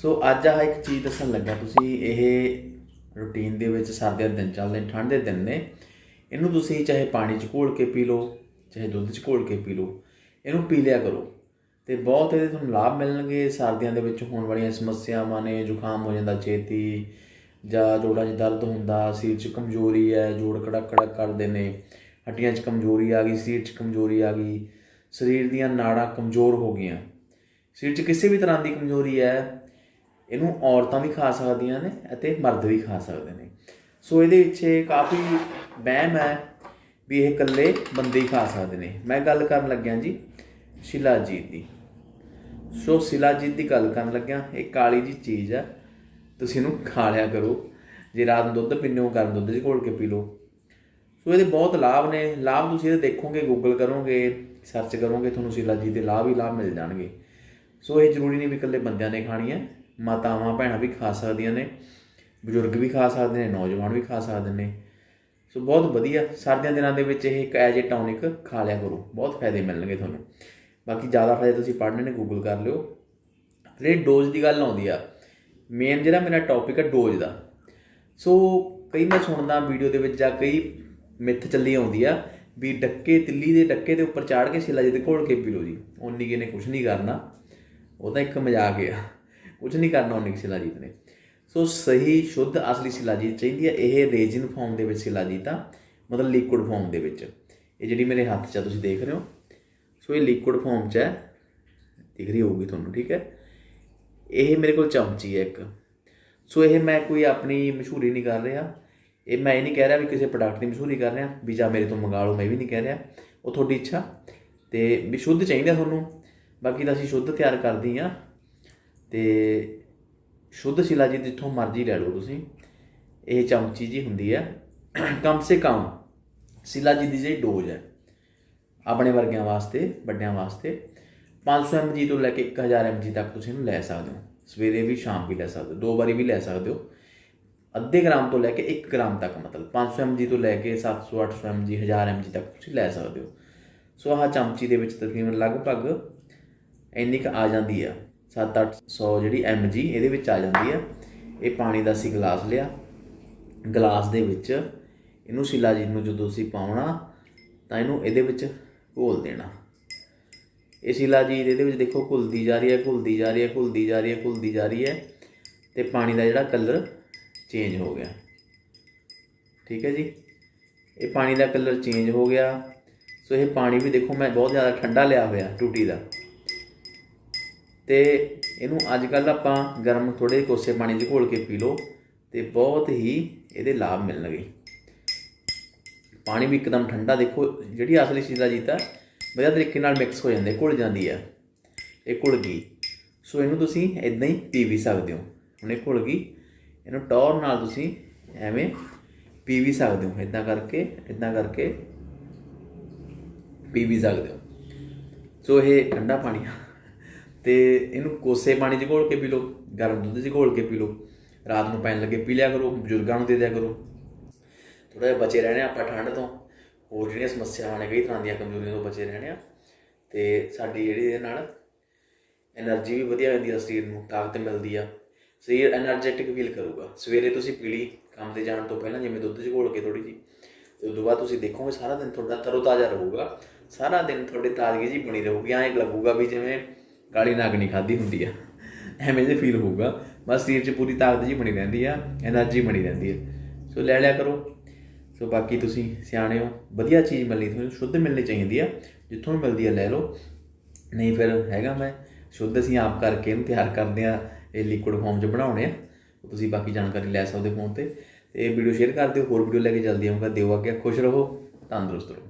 ਸੋ ਅੱਜ ਆਹ ਇੱਕ ਚੀਜ਼ ਦੱਸਣ ਲੱਗਾ ਤੁਸੀਂ, ਇਹ ਰੂਟੀਨ ਦੇ ਵਿੱਚ ਸਰਦੀਆਂ ਦੇ ਦਿਨ ਚੱਲਦੇ ਠੰਡ ਦੇ ਦਿਨ ਨੇ। ਇਹਨੂੰ ਤੁਸੀਂ ਚਾਹੇ ਪਾਣੀ 'ਚ ਘੋਲ ਕੇ ਪੀ ਲਓ, ਚਾਹੇ ਦੁੱਧ 'ਚ ਘੋਲ ਕੇ ਪੀ ਲਓ, ਇਹਨੂੰ ਪੀ ਲਿਆ ਕਰੋ। ਤੇ ਬਹੁਤ ਇਹਦੇ ਤੁਹਾਨੂੰ ਲਾਭ ਮਿਲਣਗੇ ਸਰਦੀਆਂ ਦੇ ਵਿੱਚ ਹੋਣ ਵਾਲੀਆਂ ਸਮੱਸਿਆਵਾਂ ਨੇ, ਜ਼ੁਕਾਮ ਹੋ ਜਾਂਦਾ ਛੇਤੀ, ਜਾਂ ਜੋੜਾਂ 'ਚ ਦਰਦ ਹੁੰਦਾ ਸਰੀਰ 'ਚ ਕਮਜ਼ੋਰੀ ਹੈ, ਜੋੜ ਕੜਕ ਕੜਕ ਕਰਦੇ ਨੇ, ਹੱਡੀਆਂ 'ਚ ਕਮਜ਼ੋਰੀ ਆ ਗਈ ਸਰੀਰ 'ਚ ਕਮਜ਼ੋਰੀ ਆ ਗਈ, ਸਰੀਰ ਦੀਆਂ ਨਾੜਾਂ ਕਮਜ਼ੋਰ ਹੋ ਗਈਆਂ। ਸਰੀਰ 'ਚ ਕਿਸੇ ਵੀ ਤਰ੍ਹਾਂ ਦੀ ਕਮਜ਼ੋਰੀ ਹੈ ਇਹਨੂੰ ਔਰਤਾਂ ਵੀ ਖਾ ਸਕਦੀਆਂ ਨੇ ਅਤੇ ਮਰਦ ਵੀ ਖਾ ਸਕਦੇ ਨੇ। ਸੋ ਇਹਦੇ ਵਿੱਚ ਇਹ ਕਾਫੀ ਵਹਿਮ ਹੈ ਵੀ ਇਹ ਇਕੱਲੇ ਬੰਦੇ ਹੀ ਖਾ ਸਕਦੇ ਨੇ। ਮੈਂ ਗੱਲ ਕਰਨ ਲੱਗਿਆ ਜੀ ਸ਼ਿਲਾਜੀਤ ਦੀ। ਸੋ ਸ਼ਿਲਾਜੀਤ ਦੀ ਗੱਲ ਕਰਨ ਲੱਗਿਆ, ਇਹ ਕਾਲੀ ਜੀ ਚੀਜ਼ ਹੈ, ਤੁਸੀਂ ਇਹਨੂੰ ਖਾ ਲਿਆ ਕਰੋ। ਜੇ ਰਾਤ ਨੂੰ ਦੁੱਧ ਪੀਂਦੇ ਹੋ, ਗਰਮ ਦੁੱਧ 'ਚ ਘੋਲ ਕੇ ਪੀ ਲਓ। ਸੋ ਇਹਦੇ ਬਹੁਤ ਲਾਭ ਨੇ। ਲਾਭ ਤੁਸੀਂ ਇਹਦੇ ਦੇਖੋਗੇ ਗੂਗਲ ਕਰੋਗੇ ਸਰਚ ਕਰੋਗੇ, ਤੁਹਾਨੂੰ ਸ਼ਿਲਾਜੀਤ ਦੇ ਲਾਭ ਹੀ ਲਾਭ ਮਿਲ ਜਾਣਗੇ। ਸੋ ਇਹ ਜ਼ਰੂਰੀ ਨਹੀਂ ਵੀ ਇਕੱਲੇ ਬੰਦਿਆਂ ਨੇ ਖਾਣੀ ਹੈ। ਮਾਤਾਵਾਂ ਭੈਣਾਂ ਵੀ ਖਾ ਸਕਦੀਆਂ ਨੇ, ਬਜ਼ੁਰਗ ਵੀ ਖਾ ਸਕਦੇ ਨੇ, ਨੌਜਵਾਨ ਵੀ ਖਾ ਸਕਦੇ ਨੇ। ਸੋ ਬਹੁਤ ਵਧੀਆ, ਸਰਦੀਆਂ ਦਿਨਾਂ ਦੇ ਵਿੱਚ ਇਹ ਇੱਕ ਐਜ ਏ ਟੌਨਿਕ ਖਾ ਲਿਆ ਕਰੋ, ਬਹੁਤ ਫਾਇਦੇ ਮਿਲਣਗੇ ਤੁਹਾਨੂੰ। ਬਾਕੀ ਜ਼ਿਆਦਾ ਫਾਇਦੇ ਤੁਸੀਂ ਪੜ੍ਹਨੇ ਨੇ ਗੂਗਲ ਕਰ ਲਿਓ। ਜਿਹੜੀ ਡੋਜ਼ ਦੀ ਗੱਲ ਆਉਂਦੀ ਆ ਮੇਨ ਜਿਹੜਾ ਮੇਰਾ ਟੌਪਿਕ ਹੈ ਡੋਜ਼ ਦਾ। ਸੋ ਕਈ ਮੈਂ ਸੁਣਦਾ ਵੀਡੀਓ ਦੇ ਵਿੱਚ ਜਾਂ ਕਈ ਮਿੱਥ ਚੱਲੀ ਆਉਂਦੀ ਆ ਵੀ ਡੱਕੇ, ਤਿੱਲੀ ਦੇ ਡੱਕੇ ਦੇ ਉੱਪਰ ਚਾੜ ਕੇ ਛਿਲਾ ਜਿਹਦੇ ਘੋਲ ਕੇ ਪੀ ਲਓ ਜੀ। ਓਨੀ ਕਿ ਨੇ ਕੁਝ ਨਹੀਂ ਕਰਨਾ। ਉਹ ਤਾਂ ਇੱਕ ਮਜ਼ਾਕ ਆ। ਕੁਝ ਨਹੀਂ ਕਰਨਾ, ਉਹਨੇ ਸ਼ਿਲਾਜੀਤ ਨੇ। ਸੋ ਸਹੀ, ਸ਼ੁੱਧ, ਅਸਲੀ ਸ਼ਿਲਾਜੀਤ ਚਾਹੀਦੀ ਹੈ। ਇਹ ਰੇਜਿਨ ਫਾਰਮ ਦੇ ਵਿੱਚ ਸ਼ਿਲਾਜੀਤ ਆ, ਮਤਲਬ ਲਿਕੁਇਡ ਫਾਰਮ ਦੇ ਵਿੱਚ। ਇਹ ਜਿਹੜੀ ਮੇਰੇ ਹੱਥ 'ਚ ਆ, ਤੁਸੀਂ ਦੇਖ ਰਹੇ ਹੋ। ਸੋ ਇਹ ਲਿਕੁਇਡ ਫਾਰਮ 'ਚ ਹੈ ਦਿਖ ਰਹੀ ਹੋਊਗੀ ਤੁਹਾਨੂੰ, ਠੀਕ ਹੈ? ਇਹ ਮੇਰੇ ਕੋਲ ਚਮਚੀ ਹੈ ਇੱਕ। ਸੋ ਇਹ ਮੈਂ ਕੋਈ ਆਪਣੀ ਮਸ਼ਹੂਰੀ ਨਹੀਂ ਕਰ ਰਿਹਾ। ਇਹ ਮੈਂ ਇਹ ਨਹੀਂ ਕਹਿ ਰਿਹਾ ਵੀ ਕਿਸੇ ਪ੍ਰੋਡਕਟ ਦੀ ਮਸ਼ਹੂਰੀ ਕਰ ਰਿਹਾ, ਵੀ ਜਾਂ ਮੇਰੇ ਤੋਂ ਮੰਗਾ ਲਓ, ਮੈਂ ਵੀ ਨਹੀਂ ਕਹਿ ਰਿਹਾ। ਉਹ ਤੁਹਾਡੀ ਇੱਛਾ। ਤੇ ਵੀ ਸ਼ੁੱਧ ਚਾਹੀਦਾ ਤੁਹਾਨੂੰ। ਬਾਕੀ ਤਾਂ ਅਸੀਂ ਸ਼ੁੱਧ ਤਿਆਰ ਕਰਦੀ ਆ ਤੇ ਸ਼ੁੱਧ ਸ਼ਿਲਾ ਜੀ ਜਿੱਥੋਂ ਮਰਜ਼ੀ ਲੈ ਲਓ ਤੁਸੀਂ, ਇਹ ਚਮਚੀ ਜੀ ਹੁੰਦੀ ਹੈ ਕਮ ਸੇ ਕਮ ਸ਼ਿਲਾ ਜੀ ਦੀ ਜਿਹੜੀ ਡੋਜ਼ ਹੈ, ਆਪਣੇ ਵਰਗਿਆਂ ਵਾਸਤੇ, ਵੱਡਿਆਂ ਵਾਸਤੇ 500 mg ਤੋਂ ਲੈ ਕੇ 1000 mg ਤੱਕ ਤੁਸੀਂ ਇਹਨੂੰ ਲੈ ਸਕਦੇ ਹੋ। ਸਵੇਰੇ ਵੀ, ਸ਼ਾਮ ਵੀ ਲੈ ਸਕਦੇ ਹੋ। ਦੋ ਵਾਰੀ ਵੀ ਲੈ ਸਕਦੇ ਹੋ। ਅੱਧੇ ਗ੍ਰਾਮ ਤੋਂ ਲੈ ਕੇ 1 ਗ੍ਰਾਮ ਤੱਕ ਮਤਲਬ 500 mg ਤੋਂ ਲੈ ਕੇ 700 800 mg 1000 mg ਤੱਕ ਤੁਸੀਂ ਲੈ ਸਕਦੇ ਹੋ। ਸੋ ਆਹ ਚਮਚੀ ਦੇ ਵਿੱਚ ਤਕਰੀਬਨ ਲਗਭਗ ਇੰਨੀ ਕੁ ਆ ਜਾਂਦੀ ਆ। 7-800 ਜਿਹੜੀ mg ਇਹਦੇ ਵਿੱਚ ਆ ਜਾਂਦੀ ਆ। ਇਹ ਪਾਣੀ ਦਾ ਅਸੀਂ ਗਲਾਸ ਲਿਆ। ਗਲਾਸ ਦੇ ਵਿੱਚ ਇਹਨੂੰ ਸ਼ਿਲਾਜੀਤ ਨੂੰ ਜਦੋਂ ਅਸੀਂ ਪਾਉਣਾ ਤਾਂ ਇਹਨੂੰ ਇਹਦੇ ਵਿੱਚ ਘੋਲ ਦੇਣਾ। ਇਹ ਸ਼ਿਲਾਜੀਤ ਇਹਦੇ ਵਿੱਚ ਦੇਖੋ ਘੁਲਦੀ ਜਾ ਰਹੀ ਹੈ, ਘੁਲਦੀ ਜਾ ਰਹੀ ਹੈ, ਘੁਲਦੀ ਜਾ ਰਹੀ ਹੈ, ਘੁਲਦੀ ਜਾ ਰਹੀ ਹੈ ਤੇ ਪਾਣੀ ਦਾ ਜਿਹੜਾ ਕਲਰ ਚੇਂਜ ਹੋ ਗਿਆ। ਠੀਕ ਹੈ ਜੀ? ਇਹ ਪਾਣੀ ਦਾ ਕਲਰ ਚੇਂਜ ਹੋ ਗਿਆ। ਸੋ ਇਹ ਪਾਣੀ ਵੀ ਦੇਖੋ ਮੈਂ ਬਹੁਤ ਜ਼ਿਆਦਾ ਠੰਡਾ ਲਿਆ ਹੋਇਆ ਟੂਟੀ ਦਾ। ਤੇ ਇਹਨੂੰ ਅੱਜ ਕੱਲ ਆਪਾਂ ਗਰਮ ਥੋੜੇ ਕੋਸੇ ਪਾਣੀ 'ਚ ਘੋਲ ਕੇ ਪੀ ਲਓ ਤੇ ਬਹੁਤ ਹੀ ਇਹਦੇ ਲਾਭ ਮਿਲਣਗੇ। ਪਾਣੀ ਵੀ ਇੱਕਦਮ ਠੰਡਾ ਦੇਖੋ, ਜਿਹੜੀ ਅਸਲੀ ਸ਼ੀਲਾ ਜੀਤਾ ਵਧੀਆ ਤਰੀਕੇ ਨਾਲ ਮਿਕਸ ਹੋ ਜਾਂਦੇ ਘੁਲ ਜਾਂਦੀ ਆ ਇਹ ਘੁਲ ਗਈ। ਸੋ ਇਹਨੂੰ ਤੁਸੀਂ ਇਦਾਂ ਹੀ ਪੀ ਵੀ ਸਕਦੇ ਹੋ। ਹੁਣ ਇਹ ਘੁਲ ਗਈ। ਇਹਨੂੰ ਟੌਰ ਨਾਲ ਤੁਸੀਂ ਐਵੇਂ ਪੀ ਵੀ ਸਕਦੇ ਹੋ। ਇਦਾਂ ਕਰਕੇ ਇਦਾਂ ਕਰਕੇ ਪੀ ਵੀ ਸਕਦੇ ਹੋ। ਸੋ ਇਹ ਠੰਡਾ ਪਾਣੀ ਆ। ਤੇ ਇਹਨੂੰ ਕੋਸੇ ਪਾਣੀ 'ਚ ਘੋਲ ਕੇ ਪੀ ਲਓ, ਗਰਮ ਦੁੱਧ 'ਚ ਘੋਲ ਕੇ ਪੀ ਲਓ। ਰਾਤ ਨੂੰ ਪੈਣ ਲੱਗੇ ਪੀ ਲਿਆ ਕਰੋ, ਬਜ਼ੁਰਗਾਂ ਨੂੰ ਦੇ ਦਿਆ ਕਰੋ। ਥੋੜਾ ਜਿਹਾ ਬਚੇ ਰਹਿਣੇ ਆਪਾਂ ਠੰਡ ਤੋਂ। ਹੋਰ ਜਿਹੜੀਆਂ ਸਮੱਸਿਆਵਾਂ ਨੇ ਕਈ ਤਰ੍ਹਾਂ ਦੀਆਂ ਕਮਜ਼ੋਰੀਆਂ ਤੋਂ ਬਚੇ ਰਹਿਣੇ ਆ। ਤੇ ਸਾਡੀ ਜਿਹੜੀ ਇਹਦੇ ਨਾਲ એનર્ਜੀ ਵੀ ਵਧੀਆ ਹੁੰਦੀ ਆ ਸਰੀਰ ਨੂੰ, ਤਾਕਤ ਮਿਲਦੀ ਆ। ਸਰੀਰ એનર્ਜੈਟਿਕ ਫੀਲ ਕਰੂਗਾ। ਸਵੇਰੇ ਤੁਸੀਂ ਪੀਲੀ ਕੰਮ ਤੇ ਜਾਣ ਤੋਂ ਪਹਿਲਾਂ, ਜਿਵੇਂ ਦੁੱਧ 'ਚ ਘੋਲ ਕੇ ਥੋੜੀ ਜੀ ਤੇ ਤੋਂ ਬਾਅਦ ਤੁਸੀਂ ਦੇਖੋਗੇ ਸਾਰਾ ਦਿਨ ਤੁਹਾਡਾ ਤਰੋਤਾਜ਼ਾ ਰਹੂਗਾ। ਸਾਰਾ ਦਿਨ ਤੁਹਾਡੇ ਤਾਜ਼ਗੀ ਜੀ ਬਣੀ ਰਹੂਗੀ। ਐਂ ਲੱਗੂਗਾ ਵੀ ਜਿਵੇਂ ਕਾਲੀ ਨਾਗ ਨਹੀਂ ਖਾਦੀ ਹੁੰਦੀ ਆ। ਐਵੇਂ ਜੇ ਫੀਲ ਹੋਊਗਾ। ਬਸ ਸਰੀਰ 'ਚ ਪੂਰੀ ਤਾਕਤ ਜੀ ਬਣੀ ਰਹਿੰਦੀ ਆ એનર્ਜੀ ਬਣੀ ਰਹਿੰਦੀ ਆ। ਸੋ ਲੈ ਲਿਆ ਕਰੋ। ਸੋ ਬਾਕੀ ਤੁਸੀਂ ਸਿਆਣੇ ਹੋ, ਵਧੀਆ ਚੀਜ਼ ਮਿਲਣੀ ਤੁਹਾਨੂੰ, ਸ਼ੁੱਧ ਮਿਲਣੀ ਚਾਹੀਦੀ ਆ। ਜਿੱਥੋਂ ਮਿਲਦੀ ਆ, ਲੈ ਲਓ। ਨਹੀਂ ਫਿਰ ਹੈਗਾ ਮੈਂ, ਸ਼ੁੱਧ ਅਸੀਂ ਆਪ ਕਰਕੇ ਇਹਨੂੰ ਤਿਆਰ ਕਰਦੇ ਆ, ਇਹ ਲਿਕੁਇਡ ਫਾਰਮ 'ਚ ਬਣਾਉਣੇ ਆ। ਤੁਸੀਂ ਬਾਕੀ ਜਾਣਕਾਰੀ ਲੈ ਸਕਦੇ ਫੋਨ ਤੇ। ਤੇ ਵੀਡੀਓ ਸ਼ੇਅਰ ਕਰ ਦਿਓ, ਹੋਰ ਵੀਡੀਓ ਲੈ ਕੇ ਜਲਦੀ ਆਉਂਗਾ ਦਿਓ ਅੱਗੇ, ਖੁਸ਼ ਰਹੋ, ਤੰਦਰੁਸਤ ਰਹੋ।